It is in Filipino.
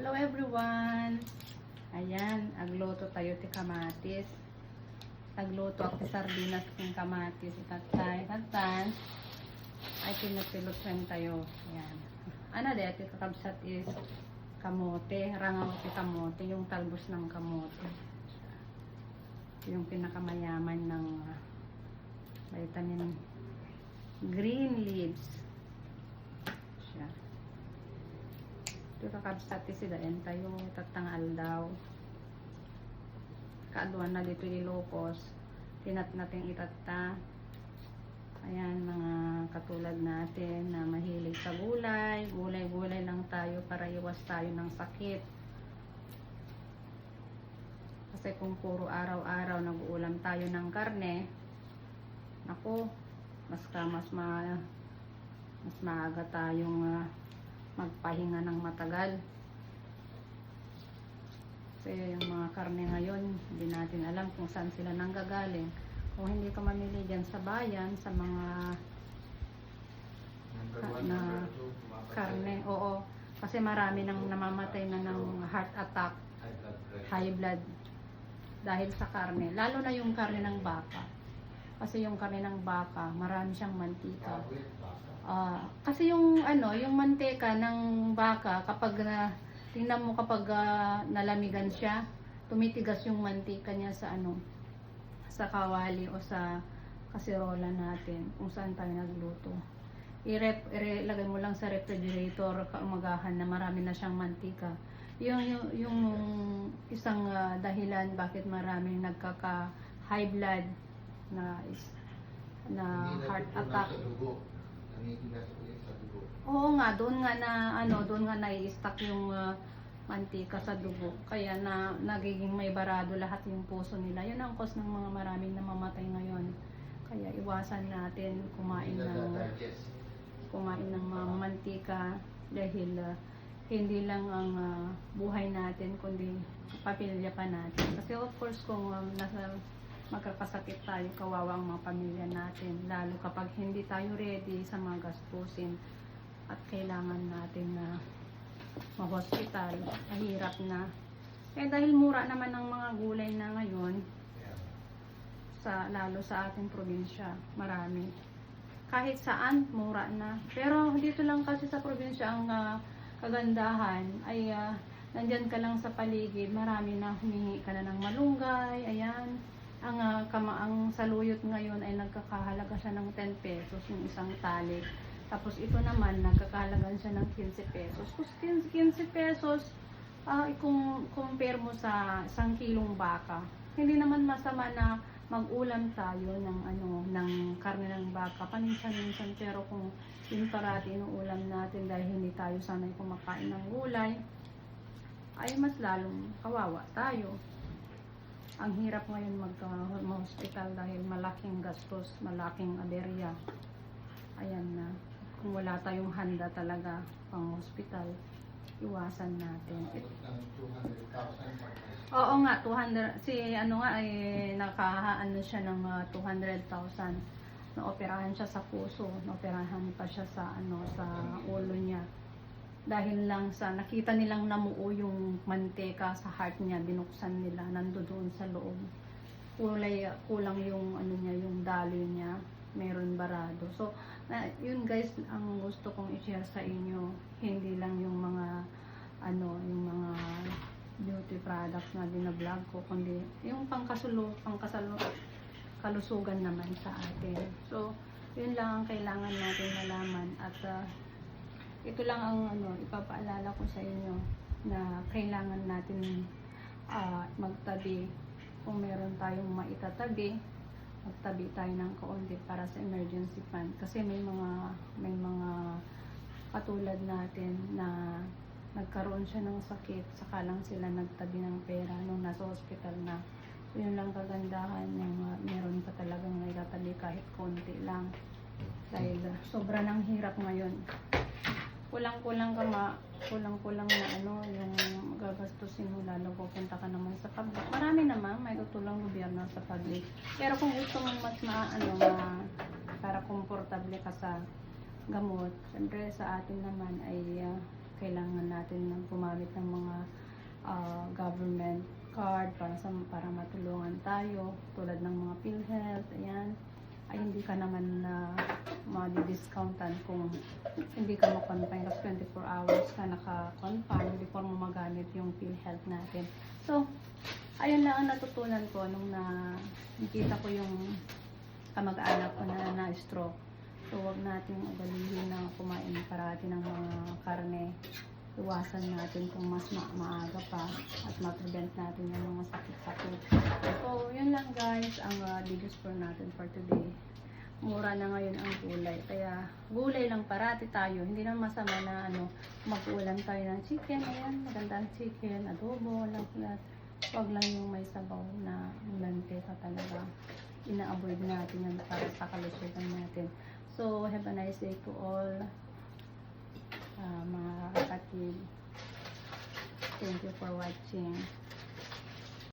Hello everyone! Ayan, agluto tayo ti kamatis. Agluto ako sardinas kung kamatis. Itatay, itatay. Ay, pinapilot rin tayo. Ayan. Ano de, ati kakabsat is kamote. Rangaw ti kamote, yung talbos ng kamote. Yung pinakamayaman ng vitamin green leaves. Siya. Ito kakabsat ti sida en tayo tatangal daw. Kaaduan na dito ilokos. Tinat natin itatta. Ayan, mga katulad natin na mahilig sa gulay. Gulay-gulay lang tayo para iwas tayo ng sakit. Kasi kung puro araw-araw nag-uulam tayo ng karne, ako, mas ka, mas ma, mas maaga tayong ah, magpahinga ng matagal. Kasi yung mga karne ngayon, hindi natin alam kung saan sila nanggagaling. Kung hindi ka mamili dyan sa bayan, sa mga na karne, oo. Kasi marami nang namamatay na ng heart attack, high blood, dahil sa karne. Lalo na yung karne ng baka. Kasi yung karne ng baka, marami siyang mantika. Ah, kasi yung ano, yung manteka ng baka kapag na tingnan mo kapag ah, nalamigan siya, tumitigas yung mantika niya sa ano sa kawali o sa kaserola natin kung saan tayo nagluto. I-rep, ilagay mo lang sa refrigerator kaumagahan na marami na siyang mantika. Yung, yung, yung isang ah, dahilan bakit maraming nagkaka high blood na is, na heart attack Oo nga, doon nga na ano, doon nga nai-stuck yung ah, mantika sa dugo. Kaya na nagiging may barado lahat yung puso nila. Yun ang cause ng mga maraming namamatay ngayon. Kaya iwasan natin kumain ng kumain ng mga mantika dahil ah, hindi lang ang ah, buhay natin kundi pamilya pa natin. Kasi of course kung um, nasa magkakasakit tayo, kawawa ang mga pamilya natin. Lalo kapag hindi tayo ready sa mga gastusin at kailangan natin na ma-hospital, mahirap na. Eh dahil mura naman ang mga gulay na ngayon, sa lalo sa ating probinsya, marami. Kahit saan, mura na. Pero dito lang kasi sa probinsya ang ah, kagandahan ay ah, nandyan ka lang sa paligid, marami na humingi ka na ng malunggay, ayan. Ang ah, kama ang saluyot ngayon ay nagkakahalaga siya ng 10 pesos yung isang tali. Tapos ito naman nagkakahalaga siya ng 15 pesos. Kung 15, 15 pesos, ah kung compare mo sa isang kilong baka, hindi naman masama na mag-ulam tayo ng ano ng karne ng baka paminsan-minsan pero kung yun parati inuulam natin dahil hindi tayo sanay kumakain ng gulay ay mas lalong kawawa tayo ang hirap ngayon magka-hospital dahil malaking gastos, malaking aberya. Ayan na. Kung wala tayong handa talaga pang hospital, iwasan natin. Oo nga, 200, si ano nga ay nakaano siya ng ah, 200,000. Naoperahan siya sa puso, naoperahan pa siya sa ano sa ulo niya. Dahil lang sa nakita nilang namuo yung manteka sa heart niya, binuksan nila, nandoon sa loob. Kulay, kulang yung ano niya, yung daloy niya, meron barado. So, na, yun guys, ang gusto kong i-share sa inyo, hindi lang yung mga ano, yung mga beauty products na binablog ko, kundi yung pangkasulo, pangkasalo, kalusugan naman sa atin. So, yun lang ang kailangan natin malaman at ah, ito lang ang ano, ipapaalala ko sa inyo na kailangan natin ah, magtabi. Kung meron tayong maitatabi magtabi tayo ng kaunti para sa emergency fund. Kasi may mga may mga katulad natin na nagkaroon siya ng sakit saka lang sila nagtabi ng pera nung nasa hospital na. Yun lang kagandahan yung uh, meron ka talagang naitatabi kahit konti lang. Dahil uh, sobra ng hirap ngayon kulang-kulang ka ma kulang-kulang na ano yung gagastusin mo lalo pupunta ka naman sa public marami naman may tutulong gobyerno sa public. Pero kung gusto mo mas ma ano ma, para komportable ka sa gamot syempre sa atin naman ay ah, kailangan natin ng gumamit ng mga ah, government card para sa para matulungan tayo tulad ng mga PhilHealth, ayan ay hindi ka naman na madi-discountan kung hindi ka ma-confine kasi 24 hours ka naka-confine before mo magamit yung PhilHealth natin. So, ayun lang ang natutunan ko nung na nakita ko yung kamag-anak ko na na-stroke. So, wag nating ugalihin na kumain parati ng mga karne. Iwasan natin kung mas ma- maaga pa at ma-prevent natin yung mga sakit-sakit. So, yun lang guys ang uh, videos for natin for today. Mura na ngayon ang gulay. Kaya, gulay lang parati tayo. Hindi naman masama na ano, mag-ulam tayo ng chicken. Ayan, magandang chicken, adobo, lahat. Huwag lang yung may sabaw na mantika talaga. Ina-avoid natin yan para sa kalusugan natin. So, have a nice day to all uh, mga kapatid. Thank you for watching.